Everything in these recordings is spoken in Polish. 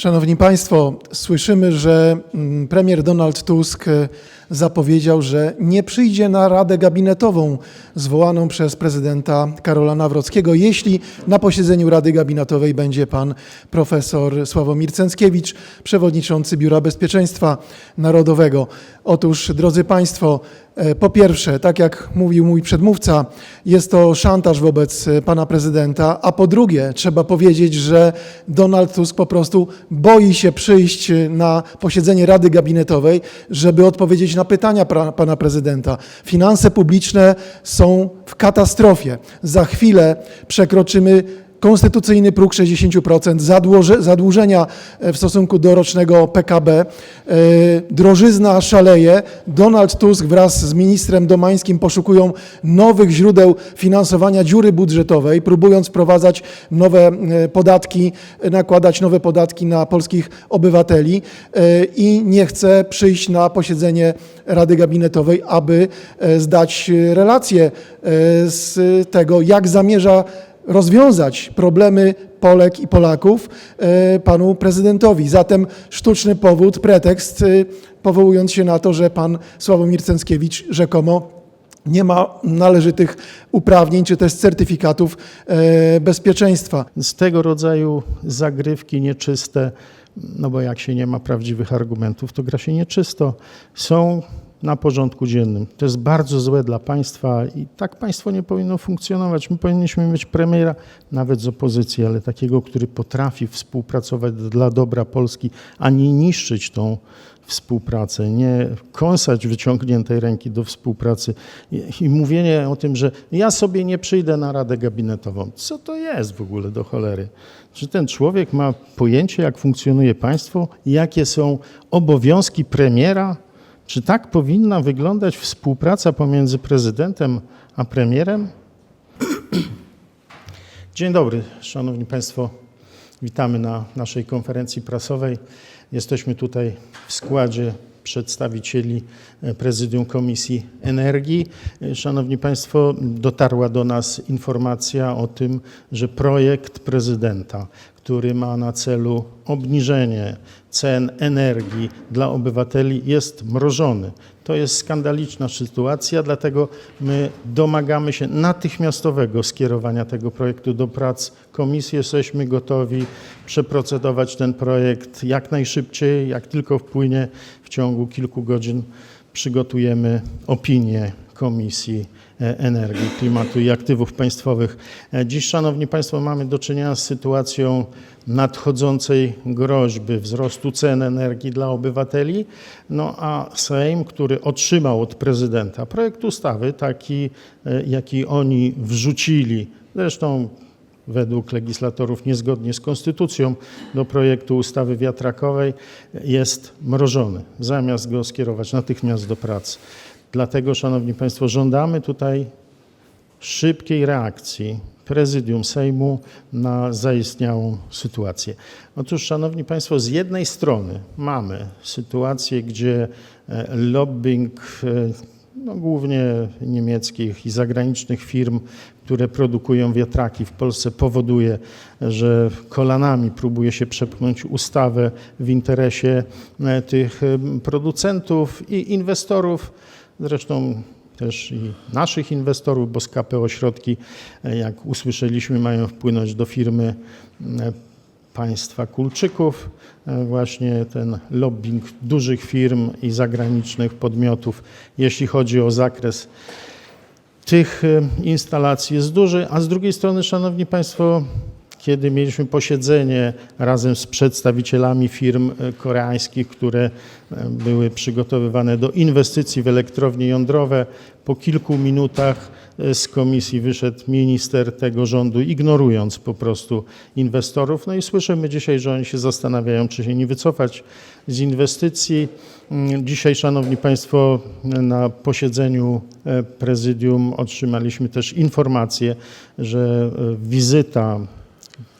Szanowni Państwo, słyszymy, że mm, premier Donald Tusk e, zapowiedział, że nie przyjdzie na radę gabinetową zwołaną przez prezydenta Karola Nawrockiego, jeśli na posiedzeniu Rady Gabinetowej będzie pan profesor Sławomir Cęckiewicz, przewodniczący Biura Bezpieczeństwa Narodowego. Otóż, drodzy Państwo, po pierwsze, tak jak mówił mój przedmówca, jest to szantaż wobec e, pana prezydenta, a po drugie, trzeba powiedzieć, że Donald Tusk po prostu boi się przyjść e, na posiedzenie Rady Gabinetowej, żeby odpowiedzieć na pytania pra, pana prezydenta. Finanse publiczne są w katastrofie. Za chwilę przekroczymy konstytucyjny próg 60%, zadłuże- zadłużenia e, w stosunku do rocznego PKB, e, drożyzna szaleje. Donald Tusk wraz z ministrem Domańskim poszukują nowych źródeł finansowania dziury budżetowej, próbując wprowadzać nowe e, podatki, nakładać nowe podatki na polskich obywateli i nie chce przyjść na posiedzenie Rady Gabinetowej, aby zdać relację z tego, jak zamierza rozwiązać problemy Polek i Polaków e, panu prezydentowi. Zatem sztuczny powód, pretekst, e, powołując się na to, że pan Sławomir Cęckiewicz rzekomo nie ma należytych uprawnień czy też certyfikatów e, bezpieczeństwa. z tego rodzaju zagrywki nieczyste, no bo jak się nie ma prawdziwych argumentów, to gra się nieczysto, są na porządku dziennym. To jest bardzo złe dla państwa i tak państwo nie powinno funkcjonować. My powinniśmy mieć premiera, nawet z opozycji, ale takiego, który potrafi współpracować dla dobra Polski, a nie niszczyć tą współpracę, nie kąsać wyciągniętej ręki do współpracy i, i mówienie o tym, że ja sobie nie przyjdę na radę gabinetową. Co to jest w ogóle do cholery? Czy ten człowiek ma pojęcie, jak funkcjonuje państwo, jakie są obowiązki premiera? Czy tak powinna wyglądać współpraca pomiędzy prezydentem a premierem? Dzień dobry, Szanowni Państwo. Witamy na naszej konferencji prasowej. Jesteśmy tutaj w składzie przedstawicieli e, Prezydium Komisji Energii. E, Szanowni Państwo, dotarła do nas informacja o tym, że projekt prezydenta, który ma na celu obniżenie cen energii dla obywateli, jest mrożony. To jest skandaliczna sytuacja, dlatego my domagamy się natychmiastowego skierowania tego projektu do prac komisji. Jesteśmy gotowi przeprocedować ten projekt jak najszybciej, jak tylko wpłynie w ciągu kilku godzin. Przygotujemy opinię Komisji Energii, Klimatu i Aktywów Państwowych. E, Dziś, Szanowni Państwo, mamy do czynienia z sytuacją nadchodzącej groźby wzrostu cen energii dla obywateli, no a Sejm, który otrzymał od prezydenta projekt ustawy taki, e, jaki oni wrzucili, zresztą według legislatorów niezgodnie z konstytucją do projektu ustawy wiatrakowej jest mrożony, zamiast go skierować natychmiast do prac. Dlatego, Szanowni Państwo, żądamy tutaj szybkiej reakcji prezydium Sejmu na zaistniałą sytuację. Otóż, Szanowni Państwo, z jednej strony mamy sytuację, gdzie e, lobbying e, no, głównie niemieckich i zagranicznych firm, które produkują wiatraki w Polsce, powoduje, że kolanami próbuje się przepchnąć ustawę w interesie e, tych producentów i inwestorów. Zresztą też i naszych inwestorów, bo z KPO środki, e, jak usłyszeliśmy, mają wpłynąć do firmy e, państwa Kulczyków. E, Właśnie ten lobbying dużych firm i zagranicznych podmiotów, jeśli chodzi o zakres tych instalacji jest duży, a z drugiej strony, Szanowni Państwo, kiedy mieliśmy posiedzenie razem z przedstawicielami firm e, koreańskich, które e, były przygotowywane do inwestycji w elektrownie jądrowe, po kilku minutach e, z komisji wyszedł minister tego rządu, ignorując po prostu inwestorów. No i słyszymy dzisiaj, że oni się zastanawiają, czy się nie wycofać z inwestycji. Mm, Dzisiaj, Szanowni Państwo, na posiedzeniu prezydium otrzymaliśmy też informację, że wizyta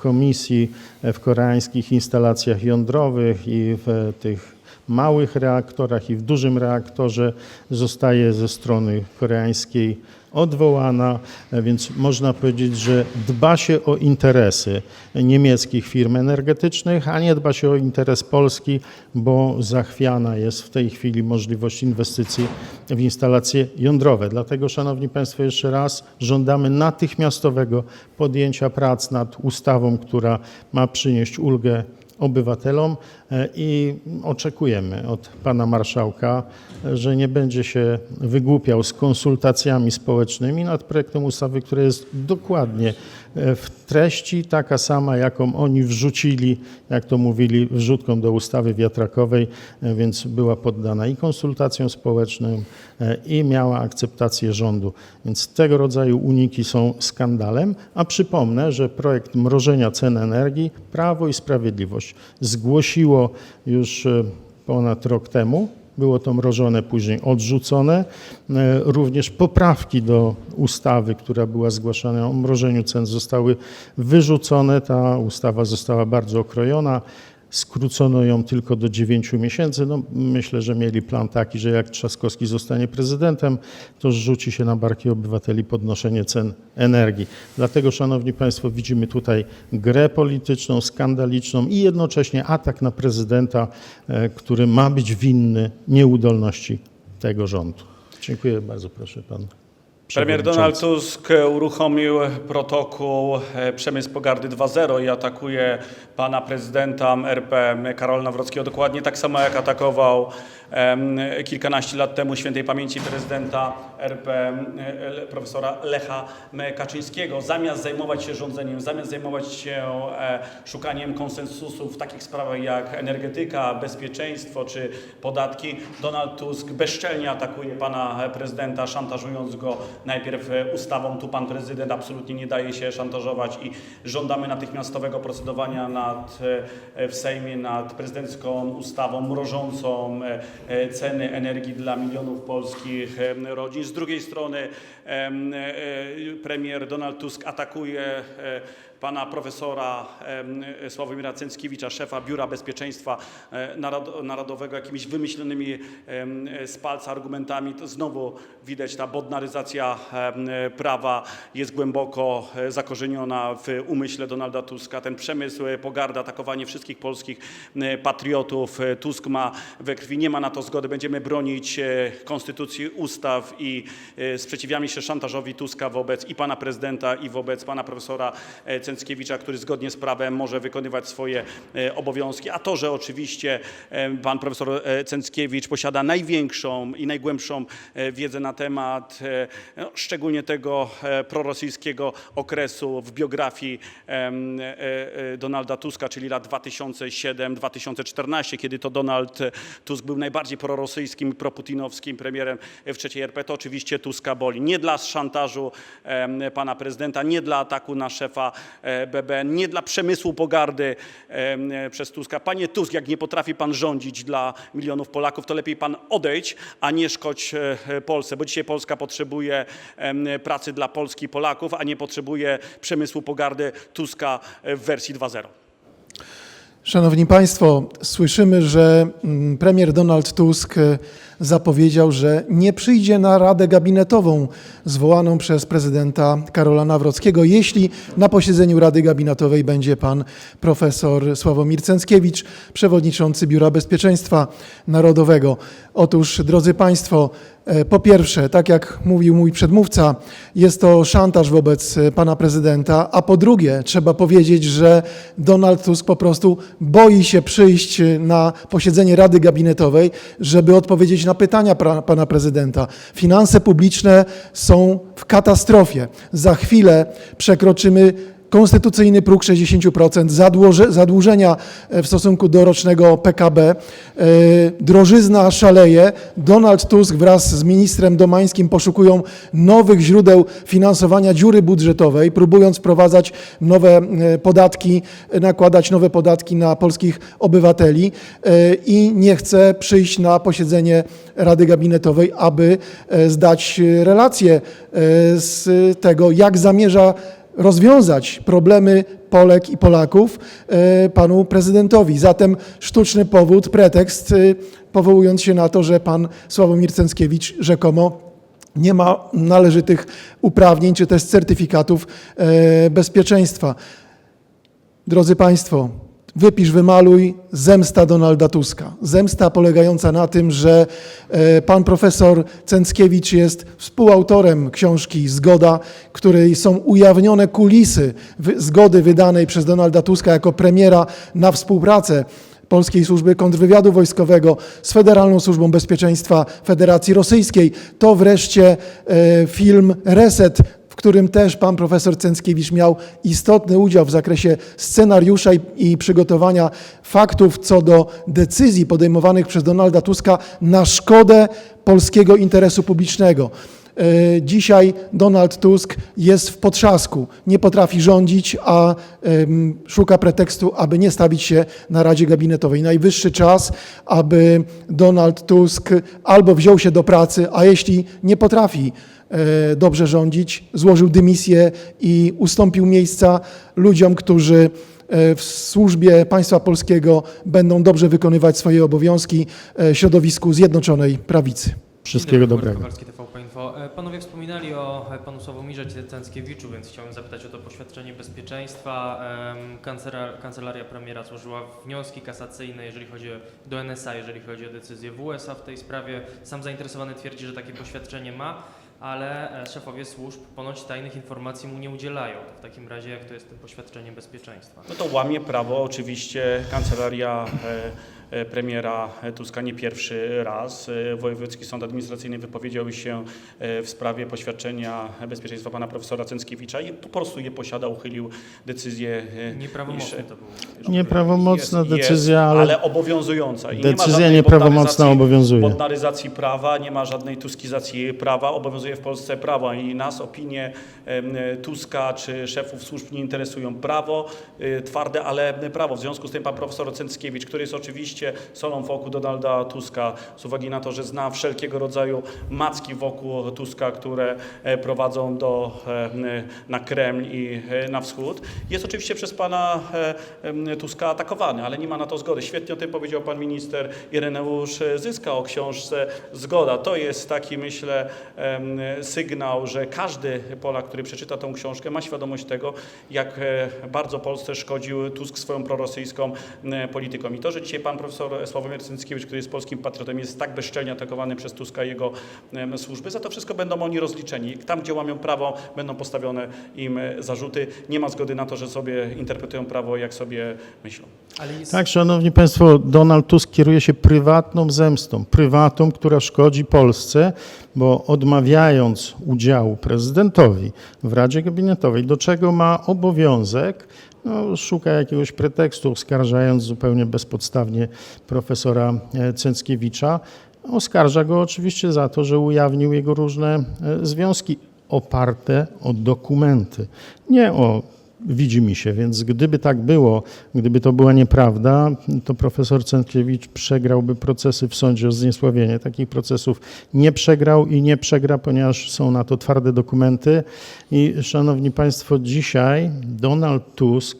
komisji w koreańskich instalacjach jądrowych i w tych małych reaktorach i w dużym reaktorze zostaje ze strony koreańskiej odwołana, więc można powiedzieć, że dba się o interesy niemieckich firm energetycznych, a nie dba się o interes Polski, bo zachwiana jest w tej chwili możliwość inwestycji w instalacje jądrowe. Dlatego, Szanowni Państwo, jeszcze raz żądamy natychmiastowego podjęcia prac nad ustawą, która ma przynieść ulgę obywatelom i oczekujemy od pana marszałka, e, że nie będzie się wygłupiał z konsultacjami społecznymi nad projektem ustawy, która jest dokładnie e, w treści taka sama, jaką oni wrzucili, jak to mówili, wrzutką do ustawy wiatrakowej, e, więc była poddana i konsultacjom społecznym e, i miała akceptację rządu. Więc tego rodzaju uniki są skandalem, a przypomnę, że projekt mrożenia cen energii Prawo i Sprawiedliwość zgłosiło już e, ponad rok temu. Było to mrożone, później odrzucone. E, Również poprawki do ustawy, która była zgłaszana o mrożeniu cen, zostały wyrzucone. Ta ustawa została bardzo okrojona. Skrócono ją tylko do 9 miesięcy. No, myślę, że mieli plan taki, że jak Trzaskowski zostanie prezydentem, to rzuci się na barki obywateli podnoszenie cen energii. Dlatego, Szanowni Państwo, widzimy tutaj grę polityczną, skandaliczną i jednocześnie atak na prezydenta, e, który ma być winny nieudolności tego rządu. Dziękuję bardzo, proszę pan. Premier. Donald Tusk uruchomił protokół e, Przemysł Pogardy 2.0 i atakuje pana prezydenta RP Karola Nawrockiego dokładnie tak samo jak atakował em, kilkanaście lat temu świętej pamięci prezydenta RP e, profesora Lecha Kaczyńskiego. Zamiast zajmować się rządzeniem, zamiast zajmować się e, szukaniem konsensusu w takich sprawach jak energetyka, bezpieczeństwo czy podatki, Donald Tusk bezczelnie atakuje pana prezydenta, szantażując go najpierw e, ustawą. Tu pan prezydent absolutnie nie daje się szantażować i żądamy natychmiastowego procedowania nad, e, w Sejmie nad prezydencką ustawą mrożącą e, e, ceny energii dla milionów polskich e, rodzin. Z drugiej strony em, e, premier Donald Tusk atakuje e, pana profesora Sławomira Cęckiewicza, szefa Biura Bezpieczeństwa e, Narod- Narodowego, jakimiś wymyślonymi z palca argumentami. To znowu widać ta bodnaryzacja prawa jest głęboko e, zakorzeniona w umyśle Donalda Tuska. Ten przemysł e, pogardy, atakowanie wszystkich polskich patriotów Tusk ma we krwi. Nie ma na to zgody. Będziemy bronić konstytucji, ustaw i sprzeciwiamy się szantażowi Tuska wobec i pana prezydenta, i wobec pana profesora e, Cęckiewicza, który zgodnie z prawem może wykonywać swoje e, obowiązki. A to, że oczywiście e, pan profesor e, Cęckiewicz posiada największą i najgłębszą wiedzę na temat no, szczególnie tego prorosyjskiego okresu w biografii Donalda Tuska, czyli lat 2007-2014, kiedy to Donald Tusk był najbardziej prorosyjskim, proputinowskim premierem w trzeciej RP, to oczywiście Tuska boli. Nie dla szantażu pana prezydenta, nie dla ataku na szefa BBN, nie dla przemysłu pogardy em, e, przez Tuska. Panie Tusk, jak nie potrafi pan rządzić dla milionów Polaków, to lepiej pan odejdź, a nie szkodź e, e, Polsce, bo dzisiaj Polska potrzebuje pracy dla Polski i Polaków, a nie potrzebuje przemysłu pogardy Tuska e, w wersji 2.0. Szanowni Państwo, słyszymy, że mm, premier Donald Tusk e, zapowiedział, że nie przyjdzie na radę gabinetową zwołaną przez prezydenta Karola Nawrockiego, jeśli na posiedzeniu Rady Gabinetowej będzie pan profesor Sławomir Cęckiewicz, przewodniczący Biura Bezpieczeństwa Narodowego. Otóż, drodzy Państwo, e, po pierwsze, tak jak mówił mój przedmówca, jest to szantaż wobec e, pana prezydenta, a po drugie, trzeba powiedzieć, że Donald Tusk po prostu boi się przyjść e, na posiedzenie Rady Gabinetowej, żeby odpowiedzieć na pytania pra, pana prezydenta. Finanse publiczne są w katastrofie. Za chwilę przekroczymy konstytucyjny próg 60%, zadłuże, zadłużenia e, w stosunku do rocznego PKB, e, drożyzna szaleje. Donald Tusk wraz z ministrem Domańskim poszukują nowych źródeł finansowania dziury budżetowej, próbując wprowadzać nowe e, podatki, nakładać nowe podatki na polskich obywateli i nie chce przyjść na posiedzenie Rady Gabinetowej, aby zdać relację z tego, jak zamierza rozwiązać problemy Polek i Polaków e, panu prezydentowi. Zatem sztuczny powód, pretekst, e, powołując się na to, że pan Sławomir Cęckiewicz rzekomo nie ma należytych uprawnień czy też certyfikatów e, bezpieczeństwa. Drodzy Państwo, wypisz, wymaluj zemsta Donalda Tuska. Zemsta polegająca na tym, że e, pan profesor Cęckiewicz jest współautorem książki Zgoda, której są ujawnione kulisy zgody wydanej przez Donalda Tuska jako premiera na współpracę Polskiej Służby Kontrwywiadu Wojskowego z Federalną Służbą Bezpieczeństwa Federacji Rosyjskiej. To wreszcie e, film Reset, którym też pan profesor Cęckiewicz miał istotny udział w zakresie scenariusza i, i przygotowania faktów co do decyzji podejmowanych przez Donalda Tuska na szkodę polskiego interesu publicznego. E, Dzisiaj Donald Tusk jest w potrzasku, nie potrafi rządzić, a szuka pretekstu, aby nie stawić się na Radzie Gabinetowej. Najwyższy czas, aby Donald Tusk albo wziął się do pracy, a jeśli nie potrafi dobrze rządzić, złożył dymisję i ustąpił miejsca ludziom, którzy e, w służbie państwa polskiego będą dobrze wykonywać swoje obowiązki e, środowisku Zjednoczonej Prawicy. Wszystkiego dobrego. E, Panowie wspominali o e, panu Sławomirze Cęckiewiczu, więc chciałem zapytać o to poświadczenie bezpieczeństwa. Kancelaria premiera złożyła wnioski kasacyjne, jeżeli chodzi o, do NSA, jeżeli chodzi o decyzję w USA w tej sprawie. Sam zainteresowany twierdzi, że takie poświadczenie ma, ale e, szefowie służb ponoć tajnych informacji mu nie udzielają. W takim razie jak to jest tym poświadczeniem bezpieczeństwa? No to łamie prawo oczywiście kancelaria e, premiera Tuska nie pierwszy raz. E, Wojewódzki Sąd Administracyjny wypowiedział się e, w sprawie poświadczenia bezpieczeństwa pana profesora Cęckiewicza i po prostu je posiada, uchylił decyzję. e, Nieprawomocne iż- to było. Nieprawomocna jest, decyzja, jest, ale ale obowiązująca. I nie ma decyzja żadnej nieprawomocna obowiązuje. Bodnaryzacji prawa, nie ma żadnej tuskizacji prawa, obowiązuje w Polsce prawo i nas opinie Tuska czy szefów służb nie interesują. Prawo, y, twarde, ale prawo. W związku z tym pan profesor Cęckiewicz, który jest oczywiście solą w oku Donalda Tuska, z uwagi na to, że zna wszelkiego rodzaju macki wokół Tuska, które e, prowadzą do, e, na Kreml i e, na wschód, jest oczywiście przez pana Tuska atakowany, ale nie ma na to zgody. Świetnie o tym powiedział pan minister Ireneusz Zyska o książce Zgoda. To jest taki, myślę, sygnał, że każdy Polak, który przeczyta tą książkę, ma świadomość tego, jak bardzo Polsce szkodził Tusk swoją prorosyjską polityką. I to, że dzisiaj pan profesor Sławomir Cęckiewicz, który jest polskim patriotą, jest tak bezczelnie atakowany przez Tuska i jego służby, za to wszystko będą oni rozliczeni. Tam, gdzie łamią prawo, będą postawione im e, zarzuty. Nie ma zgody na to, że sobie interpretują prawo, jak sobie myślą. Ale jest... Tak, szanowni państwo, Donald Tusk kieruje się prywatną zemstą, prywatą, która szkodzi Polsce, bo odmawiając udziału prezydentowi w Radzie Gabinetowej, do czego ma obowiązek, no, szuka jakiegoś pretekstu, oskarżając zupełnie bezpodstawnie profesora e, Cęckiewicza. Oskarża go oczywiście za to, że ujawnił jego różne e, związki oparte o dokumenty, nie o widzi mi się, więc gdyby tak było, gdyby to była nieprawda, to profesor Cętkiewicz przegrałby procesy w sądzie o zniesławienie. Takich procesów nie przegrał i nie przegra, ponieważ są na to twarde dokumenty. I szanowni państwo, dzisiaj Donald Tusk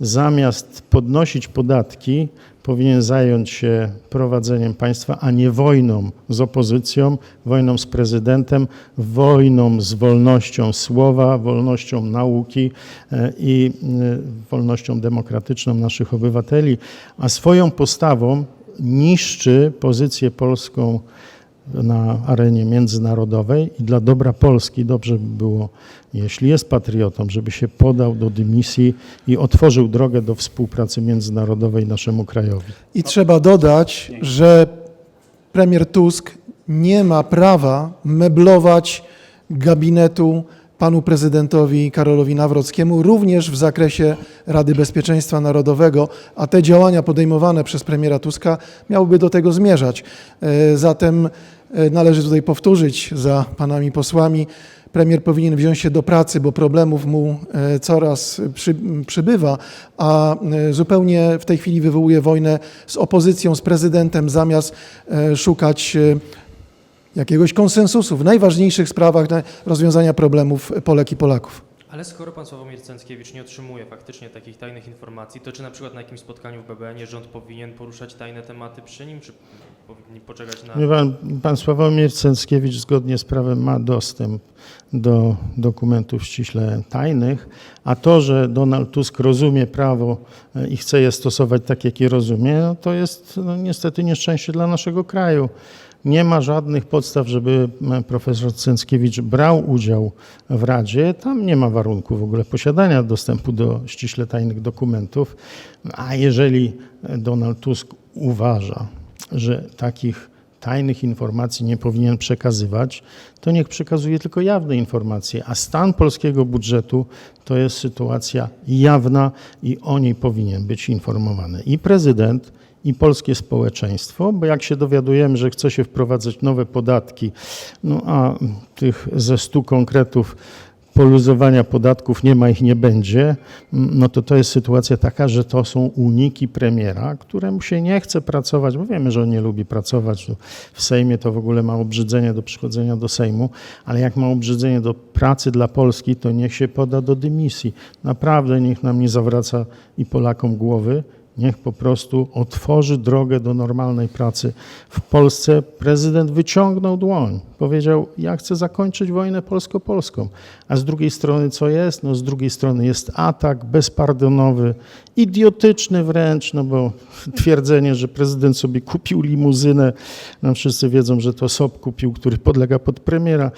zamiast podnosić podatki, powinien zająć się prowadzeniem państwa, a nie wojną z opozycją, wojną z prezydentem, wojną z wolnością słowa, wolnością nauki e, i e, wolnością demokratyczną naszych obywateli, a swoją postawą niszczy pozycję polską na arenie międzynarodowej i dla dobra Polski dobrze by było, jeśli jest patriotą, żeby się podał do dymisji i otworzył drogę do współpracy międzynarodowej naszemu krajowi. I trzeba dodać, że premier Tusk nie ma prawa meblować gabinetu panu prezydentowi Karolowi Nawrockiemu, również w zakresie Rady Bezpieczeństwa Narodowego, a te działania podejmowane przez premiera Tuska miałyby do tego zmierzać. E, Zatem należy tutaj powtórzyć za panami posłami, premier powinien wziąć się do pracy, bo problemów mu e, coraz przy, przybywa, a e, zupełnie w tej chwili wywołuje wojnę z opozycją, z prezydentem, zamiast e, szukać e, jakiegoś konsensusu w najważniejszych sprawach rozwiązania problemów Polek i Polaków. Ale skoro pan Sławomir Cęckiewicz nie otrzymuje faktycznie takich tajnych informacji, to czy na przykład na jakimś spotkaniu w BBN rząd powinien poruszać tajne tematy przy nim, czy powinni poczekać na... Pan, pan Sławomir Cęckiewicz zgodnie z prawem ma dostęp do dokumentów ściśle tajnych, a to, że Donald Tusk rozumie prawo e, i chce je stosować tak, jak je rozumie, no to jest no, niestety nieszczęście dla naszego kraju. Nie ma żadnych podstaw, żeby m, profesor Cęckiewicz brał udział w Radzie. Tam nie ma warunku w ogóle posiadania dostępu do ściśle tajnych dokumentów. A jeżeli Donald Tusk uważa, że takich tajnych informacji nie powinien przekazywać, to niech przekazuje tylko jawne informacje. A stan polskiego budżetu to jest sytuacja jawna i o niej powinien być informowany i prezydent, i polskie społeczeństwo, bo jak się dowiadujemy, że chce się wprowadzać nowe podatki, no a tych ze stu konkretów poluzowania podatków nie ma ich nie będzie, no to to jest sytuacja taka, że to są uniki premiera, któremu się nie chce pracować, bo wiemy, że on nie lubi pracować. W Sejmie to w ogóle ma obrzydzenie do przychodzenia do Sejmu, ale jak ma obrzydzenie do pracy dla Polski, to niech się poda do dymisji. Naprawdę niech nam nie zawraca i Polakom głowy, Niech po prostu otworzy drogę do normalnej pracy. W Polsce prezydent wyciągnął dłoń. Powiedział, ja chcę zakończyć wojnę polsko-polską. A z drugiej strony co jest? No z drugiej strony jest atak bezpardonowy, idiotyczny wręcz, no bo twierdzenie, że prezydent sobie kupił limuzynę, no wszyscy wiedzą, że to SOP kupił, który podlega pod premiera.